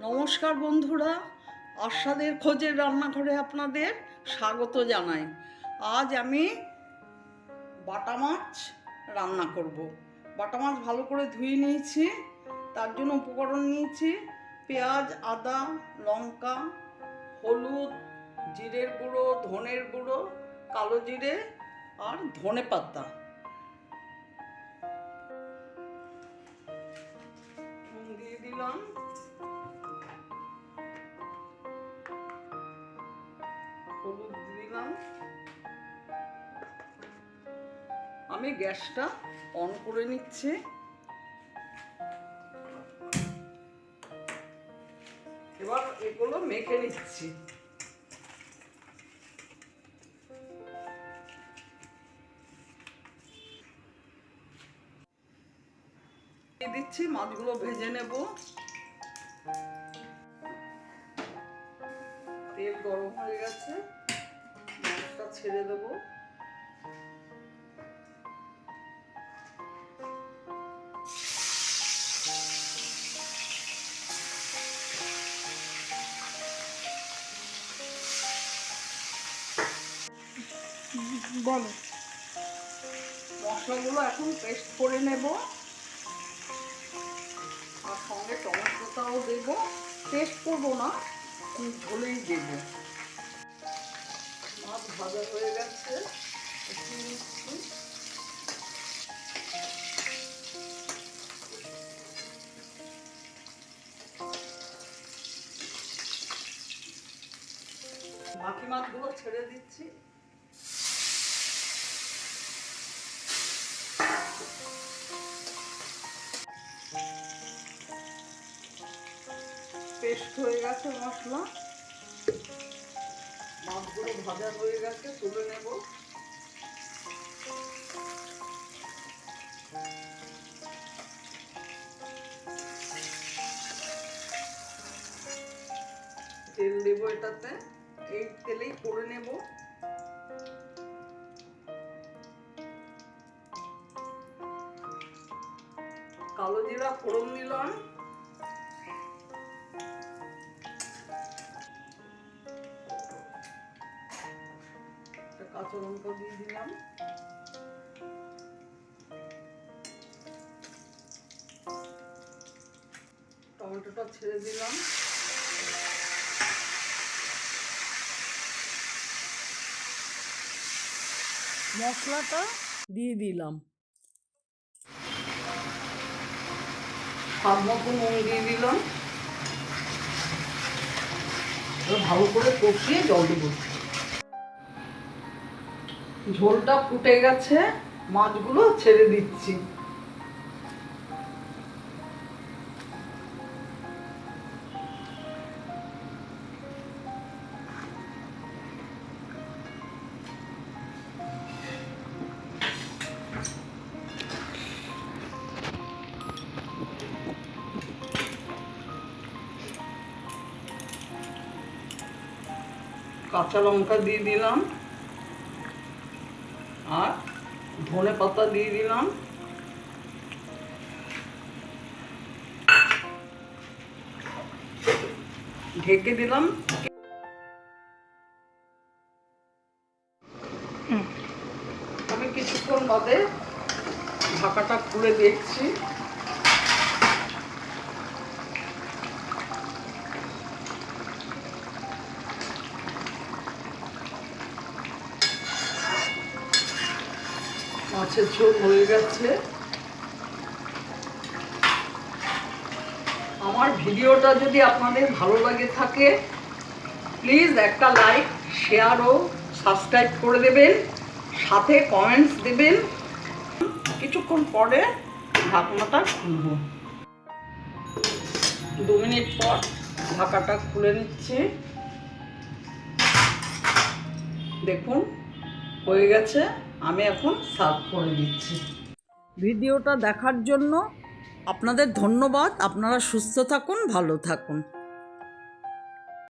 নমস্কার বন্ধুরা আস্বাদের খোঁজের রান্নাঘরে আপনাদের স্বাগত জানাই। আজ আমি বাটা মাছ রান্না করব। বাটা মাছ ভালো করে ধুয়ে নিয়েছি, তার জন্য উপকরণ নিয়েছি, পেঁয়াজ, আদা, লঙ্কা, হলুদ, জিরের গুঁড়ো, ধনের গুঁড়ো, কালো জিরে আর ধনে পাতা। দিয়ে দিলাম। দিলাম। আমি গ্যাসটা অন করে নিচ্ছি। এবার এগুলো মেখে নিচ্ছি। দিচ্ছি, মাছগুলো ভেজে নেব। তেল গরম হয়ে গেছে। ছেড়ে দেবো। বলো। মশলাগুলো এখন পেস্ট করে নেব। আর সঙ্গে টমেটোটাও দেবো। পেস্ট করব না ঝোলেই দেব। মাছ ভাজা হয়ে গেছে। বাকি মাছগুলো ছেড়ে দিচ্ছি পেস্ট হয়ে গেছে মশলা মাছগুলো ভাজা হয়ে গেছে, তুলে নেব। তেল দেব এটাতে, এই তেলেই করে নেব। কালো জিরা ফোড়ন দিলাম। কাঁচা লঙ্কা দিয়ে দিলাম। টমেটোটা ছেড়ে দিলাম। মশলাটা দিয়ে দিলাম। মতো নুন দিয়ে দিলাম। ভালো করে কষিয়ে জল দেবো ঝোলটা ফুটে গেছে মাছগুলো ছেড়ে দিচ্ছি। কাঁচা লঙ্কা দিয়ে দিলাম। আর ধনে পাতা দিয়ে দিলাম। ঢেকে দিলাম। আমি কিছুক্ষণ বাদে ঢাকাটা খুলে দেখছি। মাছের ঝোল হয়ে গেছে। আমার ভিডিওটা যদি আপনাদের ভালো লাগে থাকে প্লিজ একটা লাইক শেয়ার ও সাবস্ক্রাইব করে দেবেন, সাথে কমেন্টস দেবেন। কিছুক্ষণ পরে ঢাকনাটা খুলব। দু মিনিট পর ঢাকাটা খুলে নিচ্ছি। দেখুন, হয়ে গেছে। আমি এখন সার্ভ করে দিচ্ছি। ভিডিওটা দেখার জন্য আপনাদের ধন্যবাদ। আপনারা সুস্থ থাকুন, ভালো থাকুন।